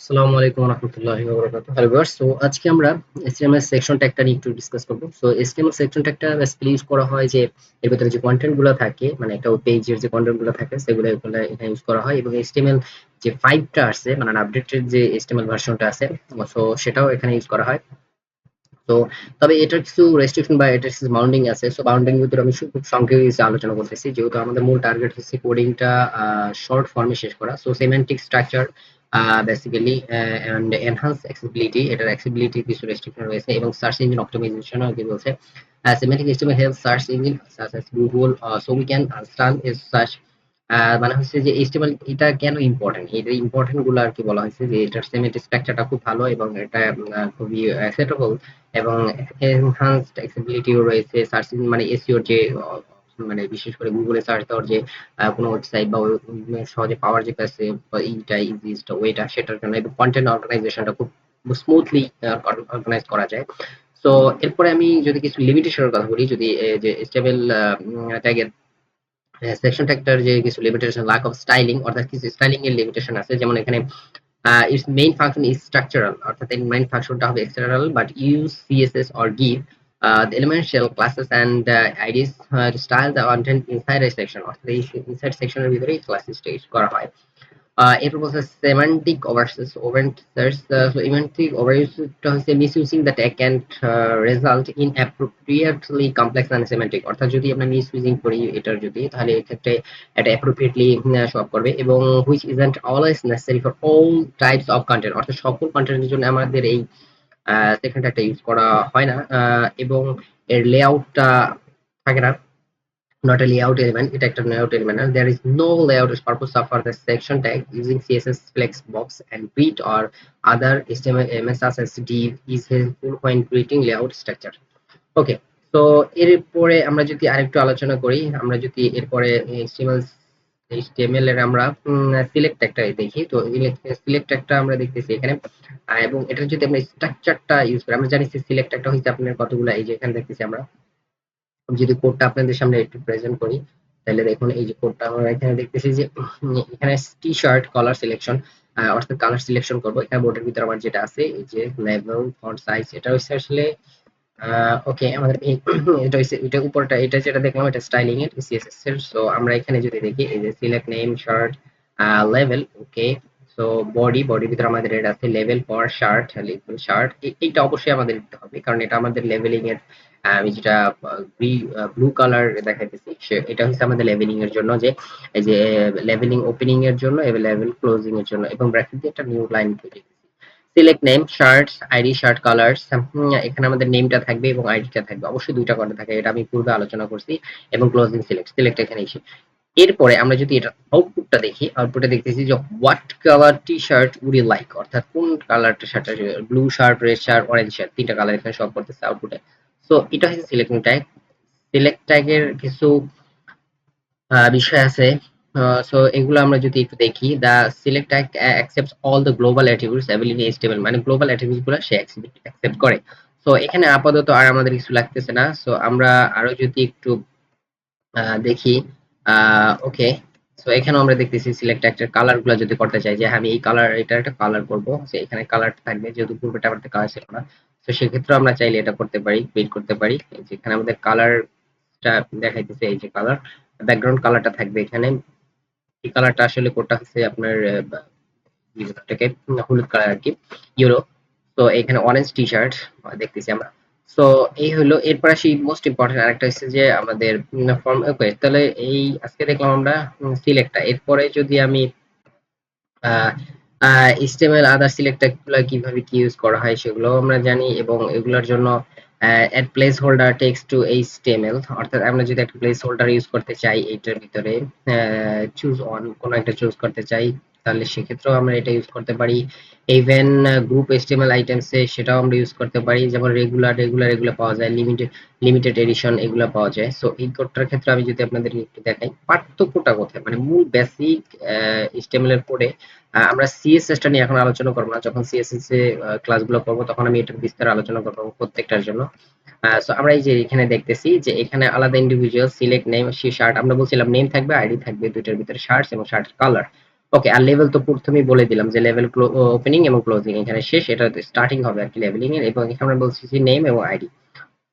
আসসালামু আলাইকুম রহমতুল্লাহি হ্যালো ভিউয়ার্স সো আজকে আমরা HTML সেকশন ট্যাগটা নিয়ে একটু ডিসকাস করব। সো HTML সেকশন ট্যাগটা বেসিক্যালি ইউজ করা হয় যে, এর ভিতরে যে কন্টেন্টগুলো থাকে মানে একটা পেজের যে কন্টেন্টগুলো থাকে, সেগুলো এগুলো এখানে ইউজ করা হয় এবং HTML যে 5টা আছে মানে আপডেটেড যে HTML ভার্সনটা আছে সো সেটাও এখানে ইউজ করা হয়। তো তবে এটার কিছু রেস্ট্রিকশন বা এটার কিছু বাউন্ডিং আছে সো বাউন্ডিং ভিতরে আমি খুব সংক্ষেপে আলোচনা করতেছি। যেহেতু আমাদের মূল টার্গেট হচ্ছে কোডিংটা শর্ট ফর্মে শেষ করা so semantic structure basically and enhance accessibility এটার অ্যাক্সেসিবিলিটি কিছু রেস্ট্রিকশন রয়েছে এবং সার্চ ইঞ্জিন অপটিমাইজেশন কি বলছে? Semantic HTML helps search engine search Google uh, so we can understand is such মানে হচ্ছে যে HTML এটা কেন ইম্পর্টেন্ট এটা ইম্পর্টেন্টগুলো আর কি বলা হয়েছে যে এটার সেমেন্টিক স্ট্রাকচারটা খুব ভালো এবং এটা খুবই অ্যাকসেপ্টেবল এবং এনহান্সড অ্যাক্সেসিবিলিটিও রয়েছে সার্চ ইঞ্জিন মানে এসইও যে মানে বিশেষ করে গুগলে সার্চ দেওয়ার যে কোনো ওয়েবসাইট বা সহজে পাওয়ার যে কাছে এইটা ইজিস্ট ওয়েটা সেটার জন্য এবং কন্টেন্ট অর্গানাইজেশনটা খুব স্মুথলি অর্গানাইজ করা যায়। সো এরপরে আমি যদি কিছু লিমিটেশনের কথা বলি, যদি যে স্টেবল ট্যাগের সেকশন ট্যাগটার যে কিছু লিমিটেশন লাক অফ স্টাইলিং অর্থাৎ কিছু স্টাইলিং এর লিমিটেশন আছে, যেমন এখানে its main function is structural অর্থাৎ এর মেইন ফাংশনটা হবে external but use CSS or give the element shell classes and uh, IDs uh, to content inside a section. অর্থাৎ এই ইনসাইড সেকশনের ভিতরে ক্লাসেস স্টেজ করা হয় এরপর বলছে semantic overuses overuses so semantic ওভারইউজটা হচ্ছে misusing the tag can result in complex and semantic অর্থাৎ যদি আমরা মিসইউজিং করি এটার যদি তাহলে এক্ষেত্রে এটা অ্যাপ্রোপ্রিয়েটলি শো করবে এবং which isn't always necessary for all types of content অর্থাৎ সকল কন্টেন্টের জন্য আমাদের এই সেখানে একটা ইউজ করা হয় না। এবং এর লেআউটটা থাকে না। নট এ লেআউট এলিমেন্ট এটা একটা লেআউট এলিমেন্ট না। There is no layout is purpose of R the section tag using CSS flex box and grid or other এমএসআস এস D is helpful for creating layout structure okay তো এরপরে আমরা যদি আরেকটু আলোচনা করি, আমরা যদি এরপরে এইচটিএমএল HTML এর আমরা সিলেক্ট একটা দেখি। তো সিলেক্ট একটা আমরা দেখতেছি এখানে। এবং এটা যদি আমরা স্ট্রাকচারটা ইউজ করি আমরা জানি সিলেক্ট একটা হচ্ছে আপনার কতগুলো, এই যে এখানে দেখতেছি আমরা। যদি কোডটা আপনাদের সামনে একটু প্রেজেন্ট করি, তাহলে দেখুন, এই যে কোডটা আমরা এখানে দেখতেছি যে এখানে টি শার্ট কালার সিলেকশন অর্থাৎ কালার সিলেকশন করব। এখানে বোর্ডের ভিতরে আমার যেটা আছে, এই যে লেভেল ফন্ট সাইজ এটা হচ্ছে আসলে ওকে আমাদের এই এটা হচ্ছে এটা উপরটা, এটা যেটা দেখলাম এটা স্টাইলিং এর সিএসএস এর সো আমরা এখানে যদি দেখি, এই যে সিলেক্ট নেম শার্ট লেভেল ওকে সো বডি বডির ভিতরে আমাদের এটা আছে লেভেল ফর শার্ট শার্ট এইটা অবশ্যই আমাদের দিতে হবে, কারণ এটা আমাদের লেভেলিং এর আমি যেটা ব্লু কালার দেখাইতেছি এটা হচ্ছে আমাদের লেভেলিং এর জন্য যে, এই যে লেভেলিং ওপেনিং এর জন্য এবং লেভেল ক্লোজিং এর জন্য, এবং ব্র্যাকেট দিয়ে একটা নিউ লাইন তৈরি। Select name shirts ID shirt colours এখানে আমাদের নেমটা থাকবে এবং আইডিটা থাকবে। অবশ্যই দুইটা করে থাকে, এটা আমি পূর্বে আলোচনা করছি এবং ক্লোজিং সিলেক্ট সিলেক্ট এখানে এসে। এরপরে আমরা যদি এটা আউটপুটটা দেখি আউটপুটে দেখতেছি যে what colour T shirt would you like অর্থাৎ কোন কালারটা shirt blue shirt red shirt orange shirt তিনটা কালার এখানে সব করতেছে আউটপুটে সো এটা হচ্ছে সিলেক্টিং ট্যাগ সিলেক্ট ট্যাগের কিছু বিষয় আছে। সো এগুলো আমরা যদি একটু দেখি the select accepts all the global attributes available in মানে গ্লোবাল অ্যাট্রিবিউটসগুলো সে অ্যাকসেপ্ট করে। সো এখানে আপাতত আর আমাদের কিছু লাগতেছে না। সো আমরা আরও যদি একটু দেখি ওকে সো এখানে আমরা দেখতেছি সিলেক্ট একটা কালারগুলো যদি করতে চাই, যে আমি এই কালার এটা একটা কালার করব। সো এখানে কালার থাকবে, যেহেতু পূর্বেটা আমাদের কালার ছিল না। তো সেক্ষেত্রে আমরা চাইলে এটা করতে পারি ক্রিয়েট করতে পারি। যেখানে আমাদের কালারটা দেখাইতেছে, এই যে কালার ব্যাকগ্রাউন্ড কালারটা থাকবে এখানে। কালারটা আসলে কোডটা হচ্ছে আপনার এটাকে হলুদ কালার আর কি ইউরো তো এখানে অরেঞ্জ টি শার্ট দেখতেছি আমরা। সো এই হলো, এরপর আসি মোস্ট ইম্পর্টেন্ট আরেকটা হচ্ছে যে আমাদের ফর্ম ওকে তাহলে এই আজকে দেখলাম আমরা সিলেক্টটা এরপরে যদি আমি HTML আদার সিলেক্টরগুলো কীভাবে কি ইউজ করা হয় সেগুলো আমরা জানি এবং এগুলোর জন্য add placeholder text to HTML অর্থাৎ আমরা যদি একটা প্লেস হোল্ডার ইউজ করতে চাই, এইটার ভিতরে চুজ অন কোনো একটা চুজ করতে চাই, তাহলে সেক্ষেত্রেও আমরা এটা ইউজ করতে পারি। ইভেন গ্রুপ এইচটিএমএল আইটেমসে সেটাও আমরা ইউজ করতে পারি। যেমন রেগুলার রেগুলার এগুলো পাওয়া যায় লিমিটেড লিমিটেড এডিশন এগুলো পাওয়া যায়। সো এই কোডটার ক্ষেত্রে আমি যদি আপনাদের একটু দেখাই, পার্থক্যটা কোথায়? মানে মূল বেসিক এইচটিএমএল এর কোডে আমরা সিএসএস টা নিয়ে এখন আলোচনা করব না। যখন সিএসএস এ ক্লাসগুলো করব, তখন আমি এটার বিস্তার আলোচনা করব প্রত্যেকটার জন্য। সো আমরা এই যে এখানে দেখতেছি যে এখানে আলাদা ইন্ডিভিজুয়াল সিলেক্ট নেম সে শার্ট আমরা বলছিলাম নেম থাকবে আইডি থাকবে, দুইটার ভিতরে শার্টস এবং শার্টের কালার ওকে আর লেভেল তো প্রথমেই বলে দিলাম যে লেভেল ওপেনিং এবং ক্লোজিং এখানে শেষ, এটা স্টার্টিং হবে আর কি লেভেলিং এর। এবং এখানে আমরা বলছি নেম এবং আইডি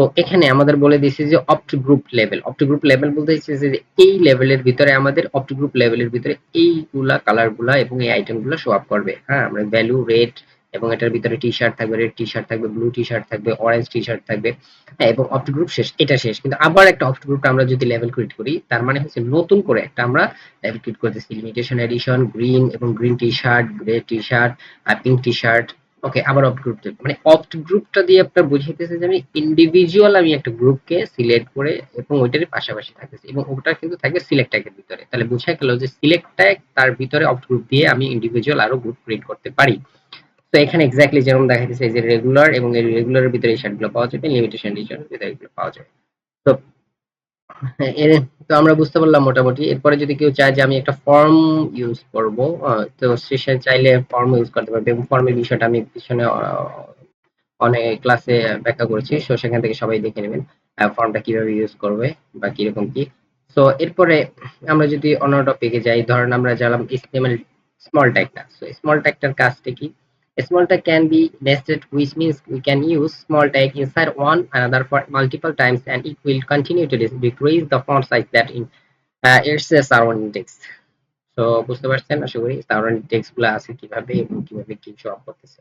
তো এখানে আমাদের বলে দিয়েছে যে অপ্ট গ্রুপ লেভেল। অপ্ট গ্রুপ লেভেল বলতে হচ্ছে যে এই লেভেলের ভিতরে আমাদের অপ্ট গ্রুপ লেভেলের ভিতরে এইগুলা কালারগুলা এবং এই আইটেমগুলো শো আপ করবে। হ্যাঁ আমরা ভ্যালু রেট এবং এটার ভিতরে টি শার্ট থাকবে রেড টি শার্ট থাকবে ব্লু টি শার্ট থাকবে অরেঞ্জ টি শার্ট থাকবে হ্যাঁ এবং অপ্ট গ্রুপ শেষ, এটা শেষ। কিন্তু আবার একটা অপ্ট গ্রুপ আমরা যদি লেভেল ক্রিয়েট করি, তার মানে হচ্ছে নতুন করে একটা আমরা লেভেল ক্রিয়েট করতেছি। লিমিটেশন এডিশন গ্রিন এবং green T shirt grey T shirt pink T shirt okay আবার অপ্ট গ্রুপ মানে অপ্ট গ্রুপটা দিয়ে আপনার বুঝাইতেছে যে আমি ইন্ডিভিজুয়াল আমি একটা গ্রুপকে সিলেক্ট করে এবং ওইটারই পাশাপাশি থাকতেছি এবং ওটা কিন্তু থাকবে সিলেক্ট ট্যাগের ভিতরে। তাহলে বোঝা গেল যে সিলেক্ট ট্যাগ তার ভিতরে অপ্ট গ্রুপ দিয়ে আমি ইন্ডিভিজুয়াল আরও গ্রুপ ক্রিয়েট করতে পারি। তো এখানে এক্স্যাক্টলি যেরকম দেখাইতেছে যে রেগুলার এবং এই রেগুলারের ভিতরে এই শার্টগুলো পাওয়া যাবে লিমিটেশন এডিশনের ভিতরে এগুলো পাওয়া যাবে। তো এর তো আমরা বুঝতে পারলাম মোটামুটি। এরপরে যদি কেউ চায় যে আমি একটা ফর্ম ইউজ করব তো সে চাইলে ফর্ম ইউজ করতে পারবে। এবং ফর্মের বিষয়টা আমি পিছনে অনেক ক্লাসে ব্যাখ্যা করেছি সো সেখান থেকে সবাই দেখে নেবেন ফর্মটা কীভাবে ইউজ করবে বা কীরকম কি। সো এরপরে আমরা যদি অন্য টপিকে যাই, ধরেন আমরা জানলাম HTML স্মল ট্যাগটা সো স্মল ট্যাগটার কাজটা কি? small tag can be nested which means we can use small tag inside one another for multiple times and it will continue to decrease the font size that in uh, its surrounding text so বুঝতে পারছেন আশা করি surrounding text গুলো আছে কিভাবে এবং কিভাবে কি show up করতেছে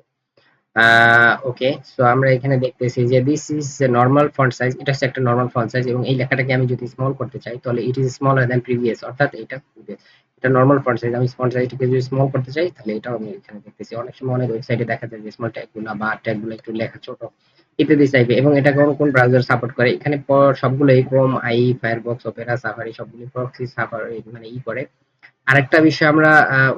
ওকে সো আমরা এখানে দেখতেছি যে this is normal font size এটা হচ্ছে একটা নর্মাল ফন্ট সাইজ এবং এই লেখাটাকে আমি যদি স্মল করতে চাই তাহলে it is smaller than previous অর্থাৎ এটা এটা নর্মাল ফন্ট সাইজ আমি ফন্ট সাইজটাকে যদি স্মল করতে চাই, তাহলে এটাও আমি এখানে দেখতেছি। অনেক সময় অনেক ওয়েবসাইটে দেখা যায় যে স্মল ট্যাগগুলো বা ট্যাগগুলো একটু লেখা ছোট ইত্যাদি চাইবে এবং এটা কোন কোন ব্রাউজার সাপোর্ট করে? এখানে সবগুলোই Chrome I Firefox Opera Safari সবগুলো প্রক্সি সাফারি মানে ই করে। আরেকটা বিষয় আমরা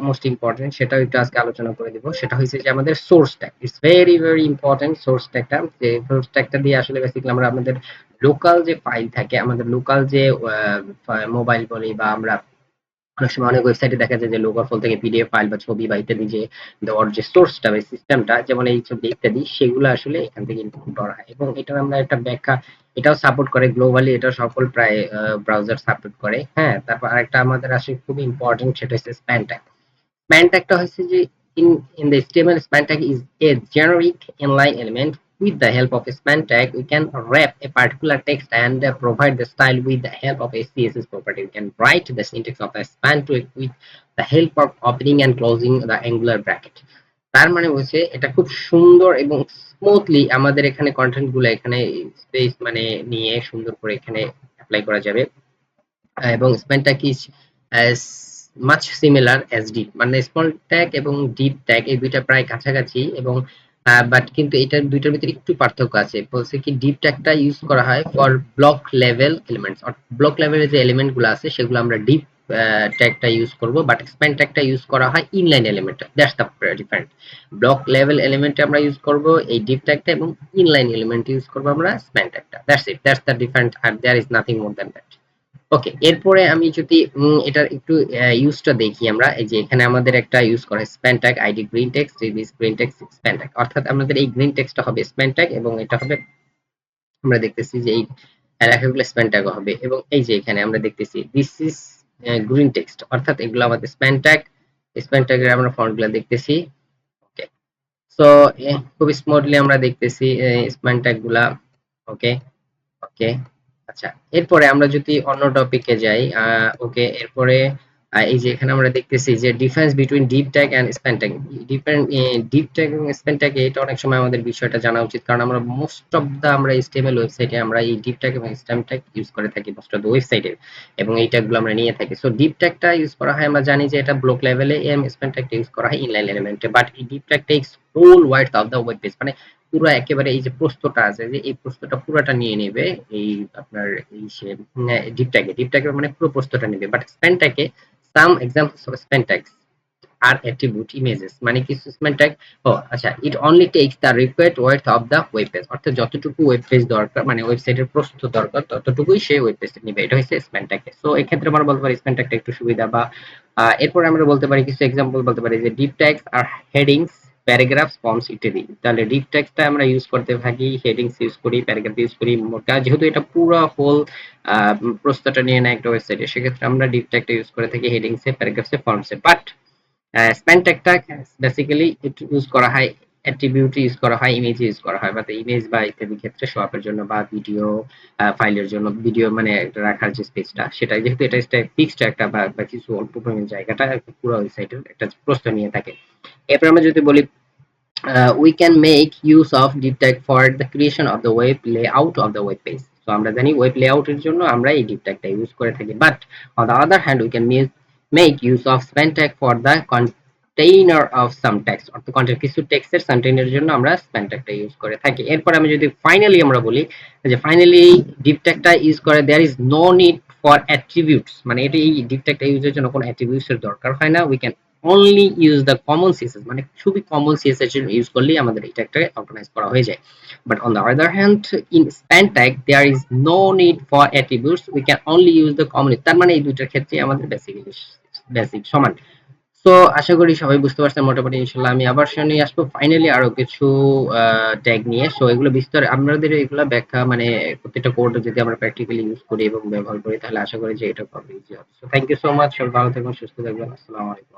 মোস্ট ইম্পর্টেন্ট সেটাও একটু আজকে আলোচনা করে দিব। সেটা হচ্ছে যে আমাদের source tag it's very very important source ট্যাগটা যে সোর্স ট্যাগটা দিয়ে আসলে বেসিক্যালি আমরা আমাদের লোকাল যে ফাইল থাকে, আমাদের লোকাল যে মোবাইল বলি বা আমরা অনেক সময় অনেক ওয়েবসাইটে দেখা যায় যে লোকাল ফল থেকে পিডিএফ ফাইল বা ছবি বা ইত্যাদি যে দেওয়ার যে সোর্সটা বা সিস্টেমটা যেমন এই ছবি ইত্যাদি, সেগুলো আসলে এখান থেকে ইনপুট করা হয়। এবং এটার আমরা একটা ব্যাখ্যা, এটাও সাপোর্ট করে গ্লোবালি এটা সকল প্রায় ব্রাউজার সাপোর্ট করে। হ্যাঁ তারপর আরেকটা আমাদের আসলে খুব ইম্পর্টেন্ট সেটা হচ্ছে স্প্যান ট্যাগ স্প্যান ট্যাগটা হচ্ছে যে in in the HTML span tag is a generic inline element with the help of a span tag we can wrap a particular text and uh, provide the style with the help of a css property we can write the syntax of a span tag with the help of opening and closing the angular bracket তার মানে হচ্ছে এটা খুব সুন্দর এবং smoothly আমাদের এখানে কন্টেন্টগুলো এখানে স্পেস মানে নিয়ে সুন্দর করে এখানে অ্যাপ্লাই করা যাবে এবং স্প্যানটা কি মাচ সিমিলার এস ডিপ মানে স্মল ট্যাগ এবং ডিপ ট্যাগ এই দুইটা প্রায় কাছাকাছি এবং বাট কিন্তু এটার দুইটার ভিতরে একটু পার্থক্য আছে। বলছে কি ডিপ ট্যাগটা ইউজ করা হয় for block level elements block লেভেলের যে এলিমেন্টগুলো আছে, সেগুলো আমরা ডিপ ট্যাগটা ইউজ করব বাট এক্সপ্যান্ড ট্যাগটা ইউজ করা হয় inline element that's the different block level এলিমেন্টে আমরা ইউজ করব এই ডিপ ট্যাগটা এবং ইনলাইন এলিমেন্ট ইউজ করব আমরা span ট্যাগটা that's it that's the different R there is nothing more than that okay এরপরে আমি যদি এটার একটু ইউজটা দেখি আমরা, এই যে এখানে আমাদের একটা ইউজ করা span tag ID green text this green text span tag অর্থাৎ আমাদের এই গ্রিন টেক্সটটা হবে স্প্যান ট্যাগ এবং এটা হবে, আমরা দেখতেছি যে এই লেখাগুলো স্প্যান ট্যাগ হবে। এবং এই যে এখানে আমরা দেখতেছি দিস ইজ গ্রিন টেক্সট অর্থাৎ এগুলো আমাদের স্প্যান ট্যাগ স্প্যান ট্যাগের আমরা ফন্টগুলো দেখতেছি। ওকে সো খুব স্মুথলি আমরা দেখতেছি স্প্যান ট্যাগগুলা ওকে ওকে আচ্ছা এরপরে আমরা যদি অন্য টপিকে যাই ওকে এরপরে এই যে এখানে আমরা দেখতেছি যে difference between div tag and span tag different div tag এবং স্প্যান ট্যাগ এটা অনেক সময় আমাদের বিষয়টা জানা উচিত, কারণ আমরা মোস্ট অফ দা আমরা এইচটিএমএল ওয়েবসাইটে আমরা এই ডিপ ট্যাগ এবং স্প্যান ট্যাগ ইউজ করে থাকি মোস্ট অফ দা ওয়েবসাইটে এবং এই ট্যাগগুলো আমরা নিয়ে থাকি। সো ডিপ ট্যাগটা ইউজ করা হয়, আমরা জানি যে এটা ব্লক লেভেলে এম স্প্যান ট্যাগটা ইউজ করা হয় ইনলাইন এলিমেন্টে বাট এই div tag takes whole wide of the web page মানে পুরো একেবারে এই যে প্রস্তটা আছে, যে এই প্রস্তটা পুরোটা নিয়ে নেবে, এই আপনার এই সে ডিপ ট্যাগে ডিপ ট্যাগে মানে পুরো প্রস্তটা নেবে। But span ট্যাগে some examples of span tags are attribute images মানে কি স্প্যান ট্যাগ ও আচ্ছা it only takes the required width of the web page অর্থাৎ যতটুকু ওয়েব পেজ দরকার মানে ওয়েবসাইটের প্রস্তুত দরকার, ততটুকুই সে ওয়েব পেজ নেবে। এটা হচ্ছে স্প্যান ট্যাগ সো এক্ষেত্রে আমরা বলতে পারি স্প্যান ট্যাগটা একটু সুবিধা বা এরপর আমরা বলতে পারি কিছু এক্সাম্পল বলতে পারি যে ডিপ ট্যাগস আর হেডিংস প্যারাগ্রাফস ফর্মস ইত্যাদি তাহলে ডিপ টেক্সটটা আমরা ইউজ করতে থাকি হেডিংস ইউজ করি প্যারাগ্রাফ ইউজ করি, মোটা, যেহেতু এটা পুরো হোল প্রস্তাবটা নিয়ে নেয় একটা ওয়েবসাইটে সেক্ষেত্রে আমরা ডিপ টেক্সটটা ইউজ করে থাকি হেডিংসে প্যারাগ্রাফসে ফর্মসে বাট স্প্যান ট্যাগটা বেসিক্যালি ইউজ করা হয় অ্যাট্রিবিউট ইউজ করা হয় ইমেজ ইউজ করা হয়। বা ইমেজ বা ইত্যাদি ক্ষেত্রে শো আপের জন্য বা ভিডিও ফাইলের জন্য ভিডিও মানে রাখার যে স্পেসটা সেটা যেহেতু এটা ফিক্সড একটা বা কিছু অল্প পরিমাণ জায়গাটা, পুরো ওয়েবসাইটের একটা প্রশ্ন নিয়ে থাকে। এরপর আমরা যদি বলি we can make use of div tag for the creation of the web layout of the web page তো আমরা জানি ওয়েব লেআউটের জন্য আমরা এই ডিপ ট্যাগটা ইউজ করে থাকি। But on the other hand we can make use of span tag for the container of some text অর্থাৎ কন্টেন্ট কিছু টেক্সটের কন্টেইনারের জন্য আমরা স্প্যান ট্যাগটা ইউজ করে থাকি। এরপর আমি যদি ফাইনালি আমরা বলি যে ফাইনালি ডিপ ট্যাগটা ইউজ করে there is no need for attributes মানে এটা এই ডিপ ট্যাগটা ইউজের জন্য কোনো অ্যাট্রিবিউটস এর দরকার হয় না। We can only use the common CSS মানে খুবই কমন সিএসএস ইউজ করলেই আমাদের এটা একটা অর্গানাইজ করা হয়ে যায়। But on the other hand in span tag there is no need for attributes we can only use the common তার মানে এই দুইটার ক্ষেত্রে আমাদের বেসিক বেসিক সমান। সো আশা করি সবাই বুঝতে পারছেন মোটামুটি, ইনশাল্লাহ আমি আবার সামনে আসব। ফাইনালি আরও কিছু ট্যাগ নিয়ে। সো এগুলো বিস্তার, আমাদের এগুলো ব্যাখ্যা মানে প্রত্যেকটা কোড যদি আমরা প্র্যাকটিক্যালি ইউজ করি এবং ব্যবহার করি, তাহলে আশা করি যে এটা খুব ইজি হবে। So thank you so much সবাই ভালো থাকবেন, সুস্থ থাকবেন। আসসালামু আলাইকুম।